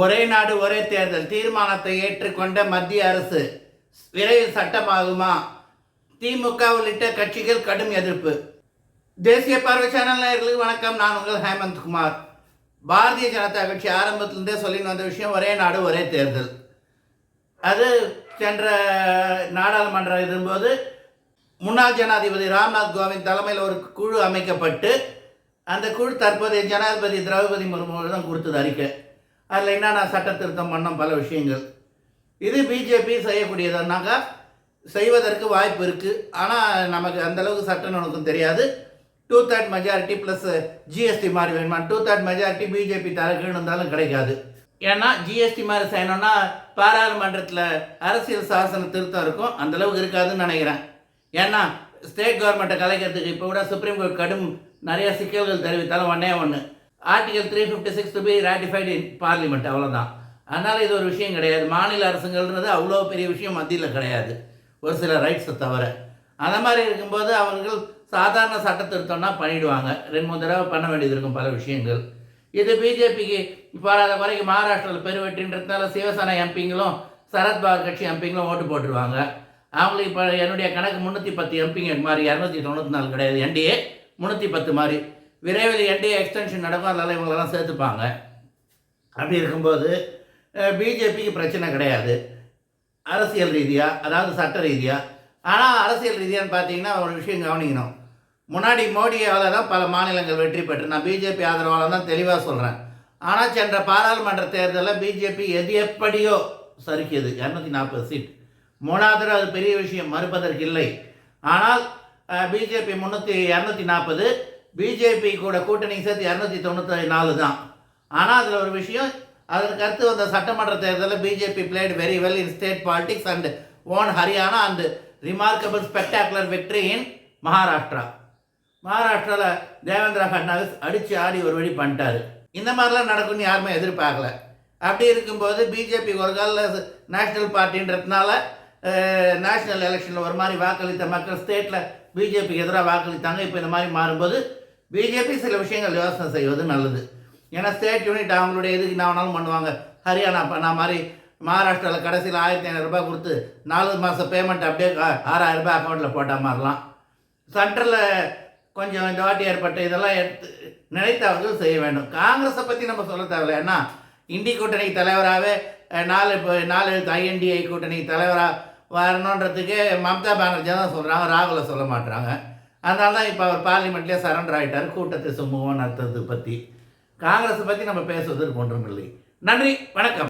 ஒரே நாடு ஒரே தேர்தல். தீர்மானத்தை ஏற்றுக்கொண்ட மத்திய அரசு விரைவில் சட்டமாகுமா? திமுக உள்ளிட்ட கட்சிகள் கடும் எதிர்ப்பு. தேசிய பார்வை சேனல் நேயர்களுக்கு வணக்கம். நான் உங்கள் ஹேமந்த் குமார். பாரதிய ஜனதா கட்சி ஆரம்பத்திலிருந்தே சொல்லின்னு வந்த விஷயம் ஒரே நாடு ஒரே தேர்தல். அது சென்ற நாடாளுமன்றம் இருக்கும்போது முன்னாள் ஜனாதிபதி ராம்நாத் கோவிந்த் தலைமையில் ஒரு குழு அமைக்கப்பட்டு அந்த குழு தற்போதைய ஜனாதிபதி திரௌபதி முர்முடன் கொடுத்தது அறிக்கை. அதில் என்னென்ன சட்ட திருத்தம் பண்ணோம் பல விஷயங்கள். இது பிஜேபி செய்யக்கூடியதுனாக்கா செய்வதற்கு வாய்ப்பு இருக்குது ஆனால் நமக்கு அந்தளவுக்கு சட்டம் நமக்கும் தெரியாது. Two third majority plus GST மாதிரி வேணுமா? டூ தேர்ட் மெஜாரிட்டி பிஜேபி தரக்குன்னு இருந்தாலும் கிடைக்காது. ஏன்னா ஜிஎஸ்டி மாதிரி செய்யணும்னா பாராளுமன்றத்தில் அரசியல் சாசன திருத்தம் இருக்கும். அந்தளவுக்கு இருக்காதுன்னு நினைக்கிறேன். ஏன்னா ஸ்டேட் கவர்மெண்ட்டை கலைக்கிறதுக்கு இப்போ கூட சுப்ரீம் கோர்ட் கடும் நிறைய சிக்கல்கள் தெரிவித்தாலும் ஒன்றே ஒன்று article three fifty six to be ratified in parliament அவ்வளோதான் அதனால் இது ஒரு விஷயம் கிடையாது. மாநில அரசுங்கள்ன்றது அவ்வளோ பெரிய விஷயம் மத்தியில் கிடையாது. ஒரு சில ரைட்ஸை தவிர. அந்த மாதிரி இருக்கும்போது அவர்கள் சாதாரண சட்ட திருத்தம்னா ரெண்டு மூணு தடவை பண்ண வேண்டியது இருக்கும் பல விஷயங்கள். இது பிஜேபிக்கு பாராத வரைக்கும் மகாராஷ்டிராவில் பெருவெற்றின்றதுனால சிவசேனா எம்பிங்களும் சரத்பவார் கட்சி எம்பிங்களும் ஓட்டு போட்டுருவாங்க. அவங்களுக்கு இப்போ என்னுடைய கணக்கு முந்நூற்றி பத்து எம்பிங்க மாதிரி இரநூத்தி தொண்ணூற்றி நாலு கிடையாது. என்டிஏ முந்நூற்றி பத்து மாதிரி. விரைவில் என்டிஏ எக்ஸ்டென்ஷன் நடக்கும் அதனால் இவங்களெல்லாம் சேர்த்துப்பாங்க. அப்படி இருக்கும்போது பிஜேபிக்கு பிரச்சனை கிடையாது. அரசியல் ரீதியாக அதாவது சட்ட ரீதியாக ஆனால் அரசியல் ரீதியான்னு பார்த்தீங்கன்னா ஒரு விஷயம் கவனிக்கணும். முன்னாடி மோடியால் தான் பல மாநிலங்கள் வெற்றி பெற்று நான் பிஜேபி ஆதரவாளர் தான் தெளிவாக சொல்கிறேன் ஆனால் சென்ற பாராளுமன்ற தேர்தலில் பிஜேபி எது எப்படியோ சறுக்கியது. இரநூத்தி நாற்பது சீட். மூணாவது அது பெரிய விஷயம் மறுப்பதற்கு இல்லை. ஆனால் பிஜேபி முந்நூற்றி இரநூத்தி நாற்பது பிஜேபி கூட கூட்டணி சேர்த்து இரநூத்தி தொண்ணூற்றி நாலு தான். ஆனால் அதில் ஒரு விஷயம் அதற்கு அடுத்து வந்த சட்டமன்ற தேர்தலில் BJP played very well in state politics and won Haryana and remarkable spectacular வெற்றி இன் மகாராஷ்டிரா மகாராஷ்டிராவில் தேவேந்திர ஃபட்னாவிஸ் அடித்து ஆடி ஒரு வழி பண்ணிட்டாரு. இந்த மாதிரிலாம் நடக்கும்னு யாருமே எதிர்பார்க்கல. அப்படி இருக்கும்போது பிஜேபி ஒரு காலில் நேஷ்னல் பார்ட்டின்றதுனால நேஷ்னல் எலெக்ஷனில் ஒரு மாதிரி வாக்களித்த மக்கள் ஸ்டேட்டில் பிஜேபிக்கு எதிராக வாக்களித்தாங்க. இப்போ இந்த மாதிரி மாறும்போது பிஜேபி சில விஷயங்கள் யோசனை செய்வது நல்லது. ஏன்னா ஸ்டேட் யூனிட் அவங்களுடைய எதுக்கு என்ன வேணாலும் பண்ணுவாங்க. ஹரியானா நான் மாதிரி மகாராஷ்டிராவில் கடைசியில் ஆயிரத்தி ஐநூறுரூபா கொடுத்து நாலு மாதம் பேமெண்ட் அப்படியே ஆறாயிரம் ரூபாய் அக்கௌண்ட்டில் போட்ட மாதிரிலாம். சென்ட்ரலில் கொஞ்சம் இந்த வாட்டி ஏற்பட்ட இதெல்லாம் எடுத்து நினைத்தவர்கள் செய்ய வேண்டும். காங்கிரஸை பற்றி நம்ம சொல்ல தேவையில்ல. ஏன்னா இந்தி கூட்டணி தலைவராகவே நாலு இப்போ நாலு ஐஎன்டிஐ கூட்டணி தலைவராக வரணுன்றதுக்கு மம்தா பானர்ஜி தான் சொல்கிறாங்க ராகுலை சொல்ல மாட்டுறாங்க அதனால தான் இப்போ அவர் பார்லிமெண்ட்லேயே சரண்டர் ஆகிட்டார் கூட்டத்தை சுமூகம் நடத்துறது பற்றி காங்கிரஸை பற்றி நம்ம பேசுவதற்கு ஒன்றும் இல்லை. நன்றி. வணக்கம்.